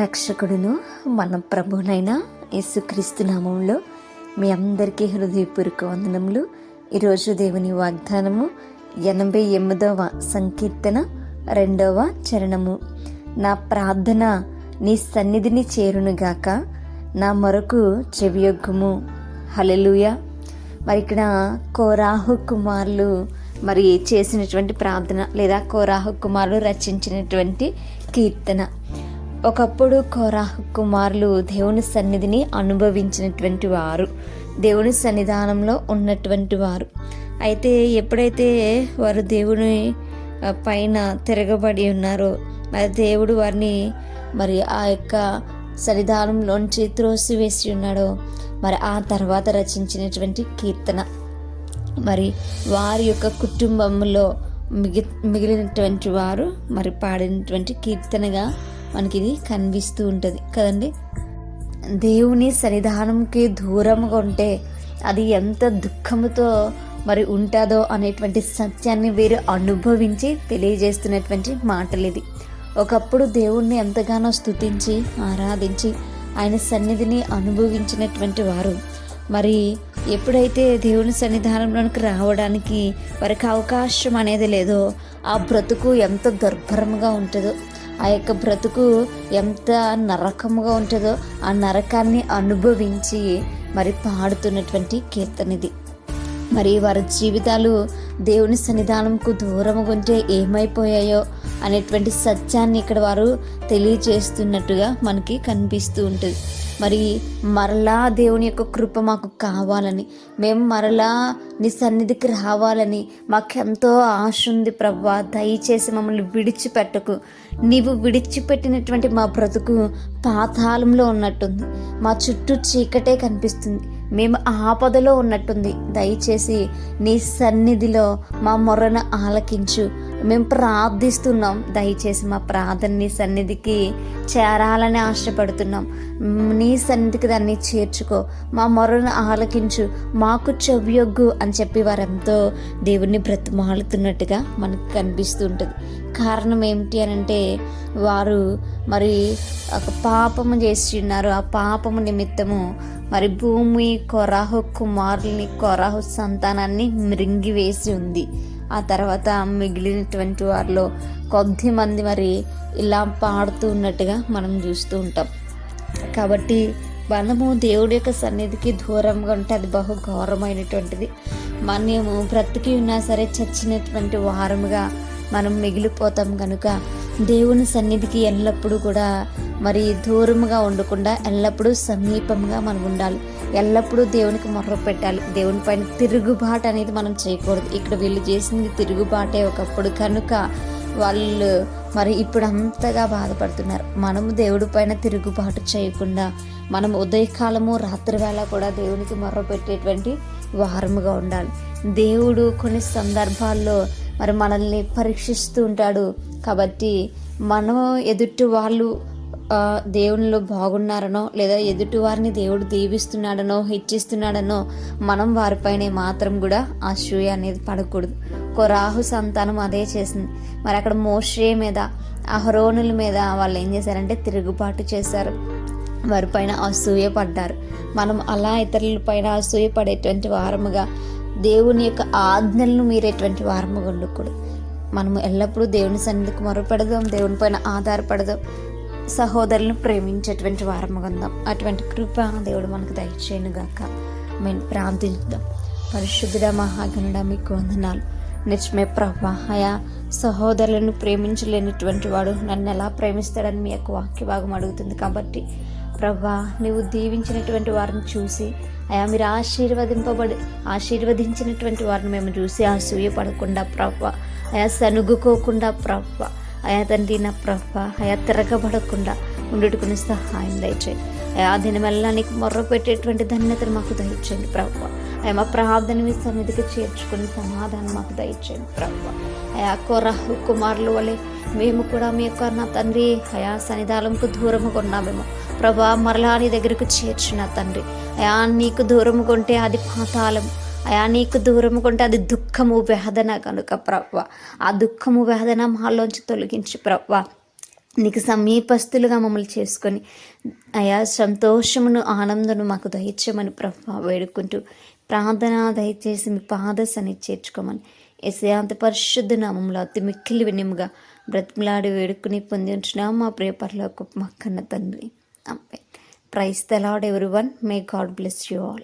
రక్షకుడును మన ప్రభునైన యేసుక్రీస్తు నామంలో మీ అందరికీ హృదయపూర్వక వందనములు. ఈరోజు దేవుని వాగ్దానము ఎనభై ఎనిమిదవ సంకీర్తన రెండవ చరణము. నా ప్రార్థన నీ సన్నిధిని చేరునుగాక నా మరకు చెవియొగ్గుము. హలెలుయ మరి ఇక్కడ కోరాహు కుమారులు మరి చేసినటువంటి ప్రార్థన లేదా కోరాహు కుమారులు రచించినటువంటి కీర్తన. ఒకప్పుడు కోరాహు కుమారులు దేవుని సన్నిధిని అనుభవించినటువంటి వారు. దేవుని సన్నిధానంలో ఉన్నటువంటి వారు. అయితే ఎప్పుడైతే వారు దేవుని పైన తిరగబడి ఉన్నారో మరి దేవుడు వారిని మరి ఆ యొక్క సన్నిధానంలోంచి త్రోసివేసి ఉన్నాడో మరి ఆ తర్వాత రచించినటువంటి కీర్తన. మరి వారి యొక్క కుటుంబంలో మిగి మిగిలినటువంటి వారు మరి పాడినటువంటి కీర్తనగా మనకి ఇది కనిపిస్తూ ఉంటుంది. కదండి? దేవుని సన్నిధానంకి దూరంగా ఉంటే అది ఎంత దుఃఖముతో మరి ఉంటుందో అనేటువంటి సత్యాన్ని వీరు అనుభవించి తెలియజేస్తున్నటువంటి మాటలు ఇది ఒకప్పుడు దేవుణ్ణి ఎంతగానో స్తుతించి ఆరాధించి ఆయన సన్నిధిని అనుభవించినటువంటి వారు. మరి ఎప్పుడైతే దేవుని సన్నిధానంలోనికి రావడానికి వారికి అవకాశం అనేది లేదో ఆ బ్రతుకు ఎంత దుర్భరంగా ఉంటుందో ఆ యొక్క బ్రతుకు ఎంత నరకముగా ఉంటుందో ఆ నరకాన్ని అనుభవించి మరి పాడుతున్నటువంటి కీర్తన ఇది మరి వారి జీవితాలు దేవుని సన్నిధానంకు దూరంగా ఉంటే ఏమైపోయాయో అనేటువంటి సత్యాన్ని ఇక్కడ వారు తెలియజేస్తున్నట్టుగా మనకి కనిపిస్తూ ఉంటుంది. మరి మరలా దేవుని యొక్క కృప మాకు కావాలని మేము మరలా నీ సన్నిధికి రావాలని మాకెంతో ఆశ ఉంది ప్రభా. దయచేసి మమ్మల్ని విడిచిపెట్టకు. నీవు విడిచిపెట్టినటువంటి మా బ్రతుకు పాతాళంలో ఉన్నట్టుంది. మా చుట్టూ చీకటే కనిపిస్తుంది. మేము ఆపదలో ఉన్నట్టుంది. దయచేసి నీ సన్నిధిలో మా మొరను ఆలకించు. మేము ప్రార్థిస్తున్నాం. దయచేసి మా ప్రార్థన నీ సన్నిధికి చేరాలని ఆశపడుతున్నాం. నీ సన్నిధికి దాన్ని చేర్చుకో. మా మొరను ఆలకించు. మాకు చెవియొగ్గు అని చెప్పి వారెంతో దేవుణ్ణి బ్రతిమాలుతున్నట్టుగా మనకు కనిపిస్తూ ఉంటుంది కారణం ఏమిటి అని అంటే వారు మరి ఒక పాపము చేసి ఉన్నారు. ఆ పాపము నిమిత్తము మరి భూమి కొరాహు కుమారుల్ని కొరాహు సంతానాన్ని మృంగివేసి ఉంది. ఆ తర్వాత మిగిలినటువంటి వారిలో కొద్ది మంది మరి ఇలా పాడుతూ ఉన్నట్టుగా మనం చూస్తూ ఉంటాం. కాబట్టి మనము దేవుడి యొక్క సన్నిధికి దూరంగా ఉంటే అది బహు ఘోరమైనటువంటిది. మనము బ్రతికి ఉన్నా సరే చచ్చినటువంటి వారముగా మనం మిగిలిపోతాం కనుక దేవుని సన్నిధికి ఎల్లప్పుడూ కూడా మరి దూరముగా ఉండకుండా ఎల్లప్పుడూ సమీపంగా మనం ఉండాలి. ఎల్లప్పుడూ దేవునికి మొర్ర పెట్టాలి. దేవుని పైన తిరుగుబాటు అనేది మనం చేయకూడదు. ఇక్కడ వీళ్ళు చేసింది తిరుగుబాటే ఒకప్పుడు. కనుక వాళ్ళు మరి ఇప్పుడు అంతగా బాధపడుతున్నారు. మనము దేవుడి పైన తిరుగుబాటు చేయకుండా మనం ఉదయకాలము రాత్రివేళ కూడా దేవునికి మొర్ర పెట్టేటువంటి వారముగా ఉండాలి. దేవుడు కొన్ని సందర్భాల్లో మరి మనల్ని పరీక్షిస్తూ ఉంటాడు. కాబట్టి మనం ఎదుటి వాళ్ళు దేవునిలో బాగున్నారనో లేదా ఎదుటివారిని దేవుడు దీవిస్తున్నాడనో హెచ్చిస్తున్నాడనో మనం వారిపైనే మాత్రం కూడా అసూయ అనేది పడకూడదు. కొరాహు సంతానం అదే చేసింది. మరి అక్కడ మోషే మీద అహరోనుల మీద వాళ్ళు ఏం చేశారంటే తిరుగుబాటు చేశారు. వారిపైన అసూయ పడ్డారు. మనం అలా ఇతరుల పైన అసూయ పడేటువంటి వారముగా దేవుని యొక్క ఆజ్ఞలను మీరేటువంటి వారముగా ఉండకూడదు. మనము ఎల్లప్పుడూ దేవుని సన్నిధికి మొరపెడదాం దేవుని పైన ఆధారపడదాం. సహోదరులను ప్రేమించేటువంటి వారముగా ఉందాం. అటువంటి కృప దేవుడు మనకు దయచేయను గాక. మేము ప్రార్థిద్దాం పరిశుద్ధుడ మహాగణుడ మీకు వందనాలు. నిజమే ప్రభా సహోదరులను ప్రేమించలేనిటువంటి వాడు నన్ను ఎలా ప్రేమిస్తాడని మీ యొక్క వాక్య భాగం అడుగుతుంది కాబట్టి ప్రభా నువ్వు దీవించినటువంటి వారిని చూసి అయా మీరు ఆశీర్వదింపబడి ఆశీర్వదించినటువంటి వారిని మేము చూసి అసూయ పడకుండా ప్రభా అయా సనుగుకోకుండా ప్రభా అయా తండ్రి నా ప్రభ అయా తిరగబడకుండా ఉండుటకుని సహాయం దయచేయండి అయా దినమెల్లా నీకు మొర్ర పెట్టేటువంటి ధన్యతను మాకు దయచేయండి ప్రభు. అయ్యా మా ప్రార్థన మీ సన్నిధికి చేర్చుకుని సమాధానం మాకు దయచేయండి ప్రభు. అయా కొరహు కుమారులు వలె మేము కూడా మీ యొక్క నా తండ్రి అయా సన్నిధానంకు దూరముగా ఉన్నామేమో. ప్రభా మరలా నీ దగ్గరకు చేర్చిన తండ్రి అయా నీకు దూరముగా ఉంటే అది పాతాళం అయా నీకు దూరం కొంటే అది దుఃఖము వేదన కనుక ప్రవ్వ. ఆ దుఃఖము వేదన మాలోంచి తొలగించి ప్రవ్వ. నీకు సమీపస్తులుగా మమ్మల్ని చేసుకొని అయా సంతోషమును ఆనందను మాకు దయచేయమని ప్రభా వేడుకుంటూ ప్రార్థన దయచేసి మీ పాద సన్ని చేర్చుకోమని ఎసయాంత పరిశుద్ధ నామంలో అతి మిక్కిలి వినిముగా బ్రతిమలాడి వేడుకుని పొంది ఉంటున్నాం మా ప్రియ పరలోక మా కన్న తండ్రి. Praise the lord everyone may God bless you all.